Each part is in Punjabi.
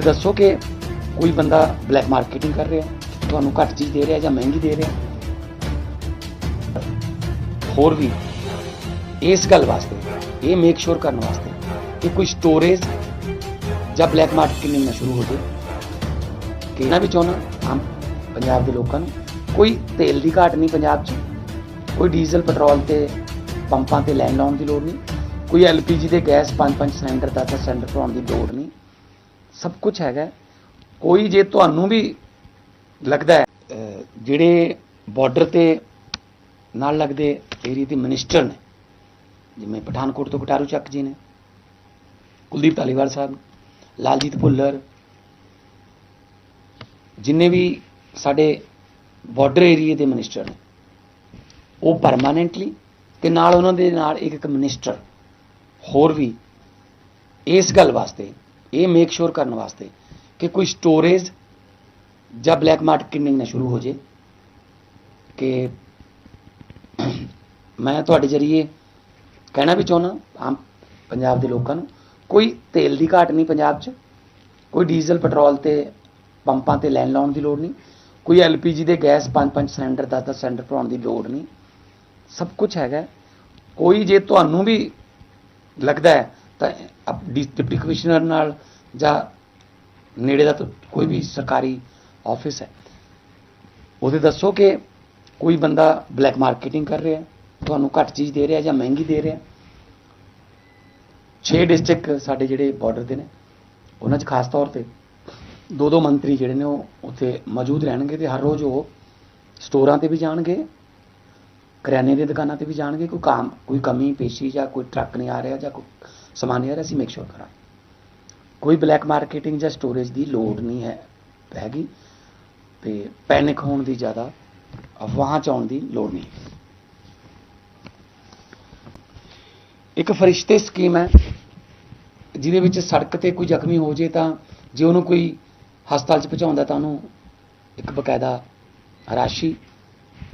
ਉਹਦੇ ਦੱਸੋ ਕਿ ਕੋਈ ਬੰਦਾ ਬਲੈਕ ਮਾਰਕੀਟਿੰਗ ਕਰ ਰਿਹਾ, ਤੁਹਾਨੂੰ ਘੱਟ ਚੀਜ਼ ਦੇ ਰਿਹਾ ਜਾਂ ਮਹਿੰਗੀ ਦੇ ਰਿਹਾ? ਹੋਰ ਵੀ, ਇਸ ਗੱਲ ਵਾਸਤੇ, ਇਹ ਮੇਕ ਸ਼ੋਰ ਕਰਨ ਵਾਸਤੇ ਕਿ ਕੋਈ ਸਟੋਰੇਜ ਜਾਂ ਬਲੈਕ ਮਾਰਕੀਟਿੰਗ ਨਾ ਸ਼ੁਰੂ ਹੋ ਜਾਏ ਕਿ ਇਹਨਾਂ ਵੀ ਚਾਹੁੰਦਾ ਆਮ ਪੰਜਾਬ ਦੇ ਲੋਕਾਂ ਨੂੰ ਕੋਈ ਤੇਲ ਦੀ ਘਾਟ ਨਹੀਂ ਪੰਜਾਬ 'ਚ। ਕੋਈ ਡੀਜ਼ਲ ਪੈਟਰੋਲ ਤੇ ਪੰਪਾਂ ਤੇ ਲੈਣ ਲਾਉਣ ਦੀ ਲੋੜ ਨਹੀਂ। ਕੋਈ ਐਲਪੀਜੀ ਦੇ ਗੈਸ 5-5 ਸਿਲੰਡਰ ਦਾ ਸਿਲੰਡਰ ਭਰਾਉਣ ਦੀ ਲੋੜ ਨਹੀਂ। ਸਭ ਕੁਝ ਹੈਗਾ ਕੋਈ ਜੇ ਤੁਹਾਨੂੰ ਵੀ ਲੱਗਦਾ ਹੈ ਜਿਹੜੇ ਬਾਰਡਰ ਤੇ ਨਾਲ ਲੱਗਦੇ ਏਰੀਆ ਦੇ ਮਿਨਿਸਟਰ ਨੇ, ਜਿਵੇਂ ਪਠਾਨਕੋਟ ਤੋਂ ਕਟਾਰੂ ਚੱਕ ਜੀ ਨੇ, ਕੁਲਦੀਪ ਧਾਲੀਵਾਲ ਸਾਹਿਬ, ਲਾਲਜੀਤ ਭੁੱਲਰ, ਜਿੰਨੇ ਵੀ ਸਾਡੇ ਬਾਰਡਰ ਏਰੀਆ ਦੇ ਮਿਨਿਸਟਰ ਨੇ, ਉਹ ਪਰਮਾਨੈਂਟਲੀ ਤੇ ਨਾਲ ਉਹਨਾਂ ਦੇ ਨਾਲ ਇੱਕ ਇੱਕ ਮਿਨਿਸਟਰ ਹੋਰ ਵੀ ਇਸ ਗੱਲ ਵਾਸਤੇ ਇਹ ਮੇਕ ਸ਼ੋਰ ਕਰਨ ਵਾਸਤੇ ਕਿ ਕੋਈ ਸਟੋਰੇਜ ਜਾਂ ਬਲੈਕ ਮਾਰਕੀਟਿੰਗ ਨਾ ਸ਼ੁਰੂ ਹੋ ਜੇ। ਕਿ ਮੈਂ ਤੁਹਾਡੇ ਜਰੀਏ ਕਹਿਣਾ ਵੀ ਚਾਹੁੰਦਾ, ਆਮ ਪੰਜਾਬ ਦੇ ਲੋਕਾਂ ਨੂੰ, ਕੋਈ ਤੇਲ ਦੀ ਘਾਟ ਨਹੀਂ ਪੰਜਾਬ 'ਚ। ਕੋਈ ਡੀਜ਼ਲ ਪੈਟਰੋਲ ਤੇ ਪੰਪਾਂ ਤੇ ਲੈਣ ਲਾਉਣ ਦੀ ਲੋੜ ਨਹੀਂ। ਕੋਈ ਐਲਪੀਜੀ ਦੇ ਗੈਸ 5-5 ਸਿਲੰਡਰ 10-10 ਸਿਲੰਡਰ ਭਰਾਉਣ ਦੀ ਲੋੜ ਨਹੀਂ। ਸਭ ਕੁਝ ਹੈਗਾ। ਕੋਈ ਜੇ ਤੁਹਾਨੂੰ ਵੀ ਲੱਗਦਾ ਹੈ ਤਾਂ ਅਪ- ਡੀ- ਡਿਪਟੀ ਕਮਿਸ਼ਨਰ ਨਾਲ ਜਾਂ ਨੇੜੇ ਦਾ ਕੋਈ ਵੀ ਸਰਕਾਰੀ ਆਫਿਸ ਹੈ। ਉਹਦੇ ਦੱਸੋ ਕਿ ਕੋਈ ਬੰਦਾ ਬਲੈਕ ਮਾਰਕੀਟਿੰਗ ਕਰ ਰਿਹਾ, ਤੁਹਾਨੂੰ ਘੱਟ ਚੀਜ਼ ਦੇ ਰਿਹਾ ਜਾਂ ਮਹਿੰਗੀ ਦੇ ਰਿਹਾ। 6 ਡਿਸਟ੍ਰਿਕਟ ਸਾਡੇ ਜਿਹੜੇ ਬਾਰਡਰ ਦੇ ਨੇ, ਉਹਨਾਂ 'ਚ ਖਾਸ ਤੌਰ ਤੇ ਦੋ ਦੋ ਮੰਤਰੀ ਜਿਹੜੇ ਨੇ ਉਹ ਉੱਥੇ ਮੌਜੂਦ ਰਹਿਣਗੇ ਤੇ ਹਰ ਰੋਜ਼ ਉਹ ਸਟੋਰਾਂ ਤੇ ਵੀ ਜਾਣਗੇ, ਕਰਿਆਨੇ ਦੀਆਂ ਦੁਕਾਨਾਂ ਤੇ ਵੀ ਜਾਣਗੇ, ਕੋਈ ਕੰਮ ਕੋਈ ਕਮੀ, ਪੇਸ਼ੀ ਜਾਂ ਕੋਈ ਟਰੱਕ ਨਹੀਂ ਆ ਰਿਹਾ ਜਾਂ ਕੋਈ ਸਮਾਨ ਰਿਹਾ ਅਸੀਂ ਮੇਕ ਸ਼ੋਰ ਕਰਾਂਗੇ। ਕੋਈ ਬਲੈਕ ਮਾਰਕੀਟਿੰਗ ਜਾਂ ਸਟੋਰੇਜ ਦੀ ਲੋੜ ਨਹੀਂ ਹੈ ਹੈਗੀ। ਤੇ ਪੈਨਿਕ ਹੋਣ ਦੀ ਜ਼ਿਆਦਾ ਅਫਵਾਹਾਂ ਚ ਆਉਣ ਦੀ ਲੋੜ ਨਹੀਂ। ਇੱਕ ਫਰਿਸ਼ਤੇ ਸਕੀਮ ਹੈ ਜਿਹਦੇ ਵਿੱਚ ਸੜਕ ਤੇ ਕੋਈ ਜ਼ਖਮੀ ਹੋ ਜੇ ਤਾਂ ਜੇ ਉਹਨੂੰ ਕੋਈ ਹਸਪਤਾਲ ਚ ਪਹੁੰਚਾਉਂਦਾ ਤਾਂ ਉਹਨੂੰ ਇੱਕ ਬਕਾਇਦਾ ਰਾਸ਼ੀ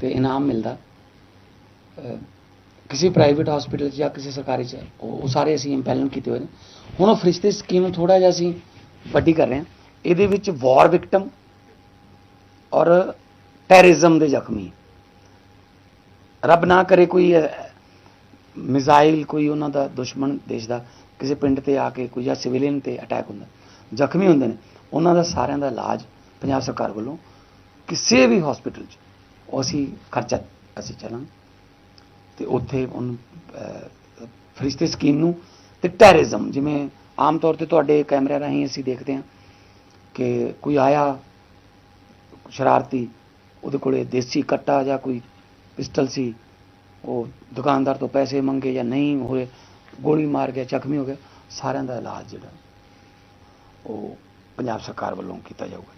ਤੇ ਇਨਾਮ ਮਿਲਦਾ। ਕਿਸੇ ਪ੍ਰਾਈਵੇਟ ਹਸਪੀਟਲ 'ਚ ਜਾਂ ਕਿਸੇ ਸਰਕਾਰੀ 'ਚ, ਉਹ ਸਾਰੇ ਅਸੀਂ ਇੰਪੈਲਨ ਕੀਤੇ ਹੋਏ ਨੇ। ਹੁਣ ਉਹ ਫਰਿਸ਼ਤੇ ਸਕੀਮ ਨੂੰ ਥੋੜਾ ਜਿਹਾ ਅਸੀਂ ਵੱਡੀ ਕਰ ਰਹੇ ਹਾਂ। ਇਹਦੇ ਵਿੱਚ ਵਾਰ ਵਿਕਟਮ ਔਰ ਟੈਰਰਿਜ਼ਮ ਦੇ ਜ਼ਖਮੀ। ਰੱਬ ਨਾ ਕਰੇ ਕੋਈ ਮਿਜ਼ਾਈਲ ਕੋਈ ਉਹਨਾਂ ਦਾ ਦੁਸ਼ਮਣ ਦੇਸ਼ ਦਾ ਕਿਸੇ ਪਿੰਡ ਤੇ ਆ ਕੇ ਕੋਈ ਜਾਂ ਸਿਵਿਲੀਅਨ ਤੇ ਅਟੈਕ ਹੁੰਦਾ। ਜ਼ਖਮੀ ਹੁੰਦੇ ਨੇ। ਉਹਨਾਂ ਦਾ ਸਾਰਿਆਂ ਦਾ ਇਲਾਜ ਪੰਜਾਬ ਸਰਕਾਰ ਵੱਲੋਂ ਕਿਸੇ ਵੀ ਹਸਪੀਟਲ 'ਚ ਅਸੀਂ ਖਰਚਾ, ਅਸੀਂ ਚੱਲਾਂਗੇ। ਤੇ ਉੱਥੇ ਉਹਨੂੰ ਅਹ, ਫਰਿਸ਼ਤੇ ਸਕੀਮ ਨੂੰ ਤੇ ਟੈਰਰਿਜ਼ਮ ਜਿਵੇਂ ਆਮ ਤੌਰ ਤੇ ਤੁਹਾਡੇ ਕੈਮਰਿਆਂ ਰਾਹੀਂ ਅਸੀਂ ਦੇਖਦੇ ਹਾਂ ਕਿ ਕੋਈ ਆਇਆ ਸ਼ਰਾਰਤੀ ਉਹਦੇ ਕੋਲੇ ਦੇਸੀ ਕੱਟਾ ਜਾਂ ਕੋਈ ਪਿਸਟਲ ਸੀ ਉਹ ਦੁਕਾਨਦਾਰ ਤੋਂ ਪੈਸੇ ਮੰਗੇ ਜਾਂ ਨਹੀਂ ਹੋਏ ਗੋਲੀ ਮਾਰ ਗਿਆ ਜ਼ਖਮੀ ਹੋ ਗਿਆ ਸਾਰਿਆਂ ਦਾ ਇਲਾਜ ਜਿਹੜਾ ਉਹ ਪੰਜਾਬ ਸਰਕਾਰ ਵੱਲੋਂ ਕੀਤਾ ਜਾਊਗਾ।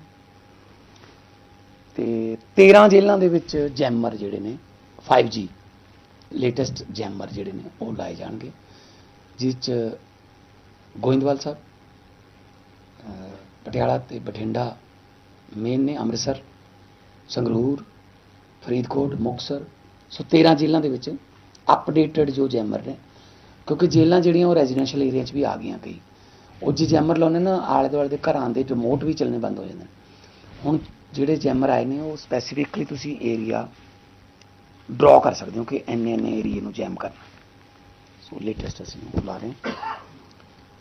ਤੇ 13 ਜੇਲ੍ਹਾਂ ਦੇ ਵਿੱਚ ਜੈਮਰ ਜਿਹੜੇ ਨੇ 5G ਲੇਟੈਸਟ ਜੈਮਰ ਜਿਹੜੇ ਨੇ, ਉਹ ਲਾਏ ਜਾਣਗੇ, ਜਿਸ ਚ ਗੋਇੰਦਵਾਲ ਸਾਹਿਬ ਪਟਿਆਲਾ ਤੇ ਬਠਿੰਡਾ ਮੇਨ ਨੇ ਅੰਮ੍ਰਿਤਸਰ, ਸੰਗਰੂਰ, ਫਰੀਦਕੋਟ, ਮੁਕਤਸਰ, ਸੋ 13 ਜ਼ਿਲ੍ਹਿਆਂ ਦੇ ਵਿੱਚ ਅਪਡੇਟਡ ਜੋ ਜੈਮਰ ਨੇ, ਕਿਉਂਕਿ ਜੇਲ੍ਹਾਂ ਜਿਹੜੀਆਂ ਉਹ ਰੈਜ਼ੀਡੈਂਸ਼ੀਅਲ ਏਰੀਆ 'ਚ ਵੀ ਆ ਗਈਆਂ ਕਈ। ਉਹ ਜੇ ਜੈਮਰ ਲਾਉਣੇ ਨਾ, ਆਲੇ ਦੁਆਲੇ ਦੇ ਘਰਾਂ ਦੇ ਰਿਮੋਟ ਵੀ ਚੱਲਣੇ ਬੰਦ ਹੋ ਜਾਂਦੇ ਨੇ। ਹੁਣ ਜਿਹੜੇ ਜੈਮਰ ਆਏ ਨੇ, ਉਹ ਸਪੈਸੀਫਿਕਲੀ ਤੁਸੀਂ ਏਰੀਆ ਡਰਾ ਕਰ ਸਕਦੇ ਹੋ ਕਿ ਇੰਨੇ ਇੰਨੇ ਏਰੀਏ ਨੂੰ ਜੈਮ ਕਰਨਾ। ਸੋ ਲੇਟੈਸਟ ਅਸੀਂ ਉਹ ਲਾ ਰਹੇ ਹਾਂ।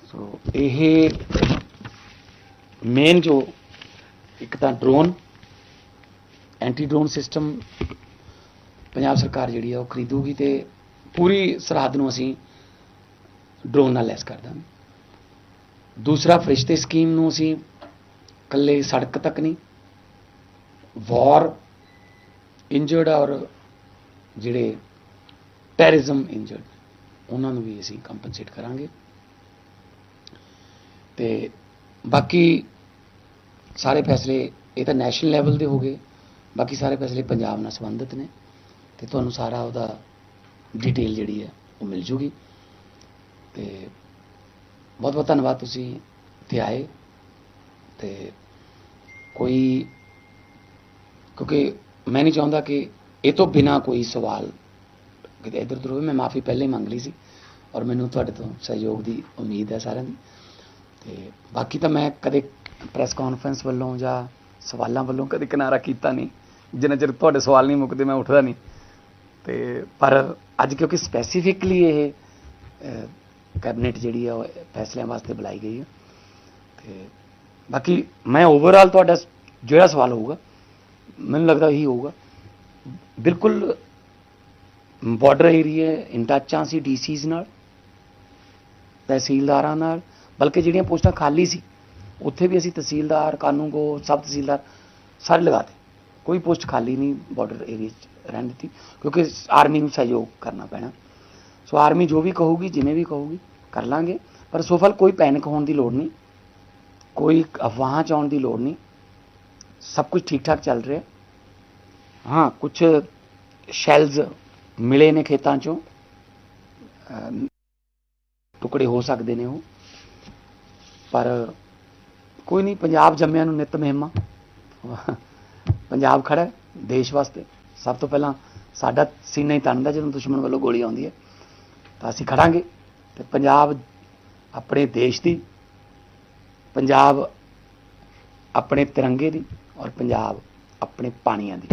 ਸੋ ਇਹ ਮੇਨ ਜੋ ਇੱਕ ਤਾਂ drone anti drone system Punjab ਸਰਕਾਰ ਜਿਹੜੀ ਆ ਉਹ ਖਰੀਦੂਗੀ ਤੇ ਪੂਰੀ ਸਰਹੱਦ ਨੂੰ ਅਸੀਂ ਡਰੋਨ ਨਾਲ ਲੈਸ ਕਰ ਦਾਂਗੇ। ਦੂਸਰਾ, ਫਰਿਸ਼ਤੇ ਸਕੀਮ ਨੂੰ ਅਸੀਂ ਕੱਲੇ ਸੜਕ ਤੱਕ ਨਹੀਂ ਵਾਰ ਇੰਜਰਡ ਔਰ ਜਿਹੜੇ ਟੈਰਰਿਜ਼ਮ ਇੰਜਰਡ ਉਹਨਾਂ ਨੂੰ ਵੀ ਅਸੀਂ ਕੰਪਨਸੇਟ ਕਰਾਂਗੇ। ਤੇ ਬਾਕੀ ਸਾਰੇ ਫੈਸਲੇ, ਇਹ ਤਾਂ ਨੈਸ਼ਨਲ ਲੈਵਲ ਦੇ ਹੋ ਗਏ। ਬਾਕੀ ਸਾਰੇ ਫੈਸਲੇ ਪੰਜਾਬ ਨਾਲ ਸੰਬੰਧਿਤ ਨੇ। ਤੇ ਤੁਹਾਨੂੰ ਸਾਰਾ ਉਹਦਾ ਡਿਟੇਲ ਜਿਹੜੀ ਹੈ, ਉਹ ਮਿਲ ਜੂਗੀ। ਤੇ ਬਹੁਤ ਬਹੁਤ ਧੰਨਵਾਦ ਤੁਸੀਂ ਇੱਥੇ ਆਏ। ਤੇ ਕੋਈ, ਕਿਉਂਕਿ ਮੈਂ ਨਹੀਂ ਚਾਹੁੰਦਾ ਕਿ ਇਹ ਤੋਂ ਬਿਨਾ ਕੋਈ ਸਵਾਲ। ਕਿਤੇ ਇੱਧਰ ਉੱਧਰ ਹੋਵੇ, ਮੈਂ ਮਾਫੀ ਪਹਿਲਾਂ ਹੀ ਮੰਗ ਲਈ ਸੀ ਔਰ ਮੈਨੂੰ ਤੁਹਾਡੇ ਤੋਂ ਸਹਿਯੋਗ ਦੀ ਉਮੀਦ ਹੈ ਸਾਰਿਆਂ ਦੀ। ਤੇ ਬਾਕੀ ਤਾਂ ਮੈਂ ਕਦੇ ਪ੍ਰੈਸ ਕਾਨਫਰੰਸ ਵੱਲੋਂ ਜਾਂ ਸਵਾਲਾਂ ਵੱਲੋਂ ਕਦੇ ਕਿਨਾਰਾ ਕੀਤਾ ਨਹੀਂ। ਜਿੰਨਾ ਚਿਰ ਤੁਹਾਡੇ ਸਵਾਲ ਨਹੀਂ ਮੁੱਕਦੇ, ਮੈਂ ਉੱਠਦਾ ਨਹੀਂ। ਤੇ ਪਰ ਅੱਜ ਕਿਉਂਕਿ ਸਪੈਸੀਫਿਕਲੀ ਇਹ ਕੈਬਨਿਟ ਜਿਹੜੀ ਆ, ਉਹ ਫੈਸਲਿਆਂ ਵਾਸਤੇ ਬੁਲਾਈ ਗਈ ਹੈ ਤੇ ਬਾਕੀ ਮੈਂ ਓਵਰਆਲ ਤੁਹਾਡਾ ਜਿਹੜਾ ਸਵਾਲ ਹੋਊਗਾ, ਮੈਨੂੰ ਲੱਗਦਾ ਇਹੀ ਹੋਊਗਾ। ਬਿਲਕੁਲ ਬਾਰਡਰ ਏਰੀਆ ਇਨ ਟੱਚ ਆ ਸੀ ਡੀਸੀਜ਼ ਨਾਲ, ਤਹਿਸੀਲਦਾਰਾਂ ਨਾਲ, ਬਲਕਿ ਜਿਹੜੀਆਂ ਪੋਸਟਾਂ ਖਾਲੀ ਸੀ, ਉੱਥੇ ਵੀ ਅਸੀਂ ਤਹਿਸੀਲਦਾਰ, ਕਾਨੂੰਗੋ, ਸਬ ਤਹਿਸੀਲਦਾਰ ਸਾਰੇ ਲਗਾਤੇ ਕੋਈ ਪੋਸਟ ਖਾਲੀ ਨਹੀਂ ਬਾਰਡਰ ਏਰੀਆ 'ਚ ਰਹਿਣ ਦਿੱਤੀ, ਕਿਉਂਕਿ ਆਰਮੀ ਨੂੰ ਸਹਿਯੋਗ ਕਰਨਾ ਪੈਣਾ। ਸੋ ਆਰਮੀ ਜੋ ਵੀ ਕਹੂਗੀ, ਜਿਵੇਂ ਵੀ ਕਹੂਗੀ, ਕਰ ਲਾਂਗੇ। ਪਰ ਸੋਫਲ ਕੋਈ ਪੈਨਿਕ ਹੋਣ ਦੀ ਲੋੜ ਨਹੀਂ, ਕੋਈ ਅਫਵਾਹਾਂ ਚ ਆਉਣ ਦੀ ਲੋੜ ਨਹੀਂ। ਸਭ ਕੁਝ ਠੀਕ ਠਾਕ ਚੱਲ ਰਿਹਾ। ਹਾਂ ਕੁਝ ਸ਼ੈਲਸ ਮਿਲੇ ਨੇ ਖੇਤਾਂ ਚੋਂ ਟੁਕੜੇ ਹੋ ਸਕਦੇ ਨੇ ਉਹ ਪਰ ਕੋਈ ਨਹੀਂ ਪੰਜਾਬ ਜੰਮਿਆਂ ਨੂੰ ਨਿਤ ਮਹਿਮਾ ਪੰਜਾਬ ਖੜਾ ਦੇਸ਼ ਵਾਸਤੇ ਸਭ ਤੋਂ ਪਹਿਲਾਂ ਸਾਡਾ ਸੀਨਾ ਹੀ ਤਣਦਾ ਜਦੋਂ ਦੁਸ਼ਮਣ ਵੱਲੋਂ ਗੋਲੀ ਆਉਂਦੀ ਹੈ ਤਾਂ ਅਸੀਂ ਖੜਾਂਗੇ ਤੇ ਪੰਜਾਬ ਆਪਣੇ ਦੇਸ਼ ਦੀ ਪੰਜਾਬ ਆਪਣੇ ਤਿਰੰਗੇ ਦੀ ਔਰ ਪੰਜਾਬ ਆਪਣੇ ਪਾਣੀਆਂ ਦੀ